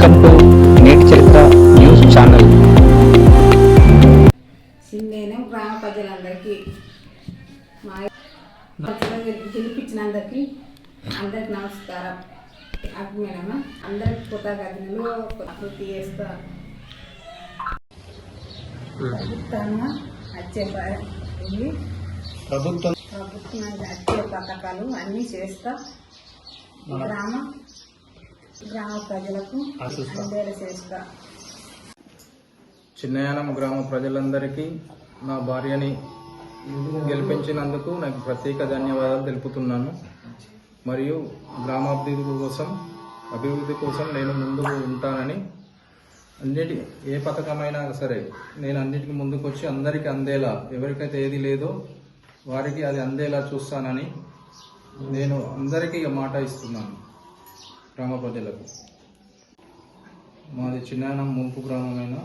Welcome to నేటి చరిత్ర news channel సింగేనం గ్రామ ప్రజలందరికీ మా గెలిపించినందరికీ అందరికి నమస్కారం. మేడం అందరికి కృతజ్ఞతలు కృతి చేస్తా. వచ్చే ప్రభుత్వం ప్రభుత్వం వచ్చే పథకాలు అన్నీ చేస్తా. గ్రామ గ్రామ ప్రజలకు చిన్నయానం గ్రామ ప్రజలందరికీ నా భార్యని గెలిపించినందుకు నాకు ప్రత్యేక ధన్యవాదాలు తెలుపుతున్నాను. మరియు గ్రామాభివృద్ధి కోసం అభివృద్ధి కోసం నేను ముందుకు ఉంటానని అన్నిటి ఏ పథకమైనా సరే నేను అన్నిటికీ ముందుకు వచ్చి అందరికీ అందేలా ఎవరికైతే ఏది లేదో వారికి అది అందేలా చూస్తానని నేను అందరికీ మాట ఇస్తున్నాను. గ్రామ ప్రజలకు మాది చిన్నానం ముంపు గ్రామమైన.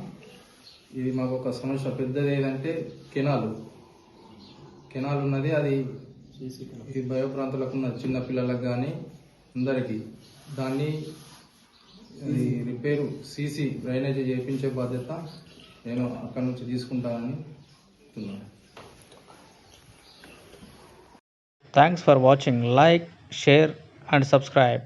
ఇది మాకు ఒక సమస్య. పెద్దది ఏదంటే కెనాలు. కెనాల్ ఉన్నది అది ఈ భయో ప్రాంతాలకు ఉన్న చిన్న పిల్లలకు కానీ అందరికీ. దాన్ని ఈ రిపేరు సీసీ డ్రైనేజీ చేయించే బాధ్యత నేను అక్కడి నుంచి తీసుకుంటానని చెప్తున్నాను. Thanks for watching like share and subscribe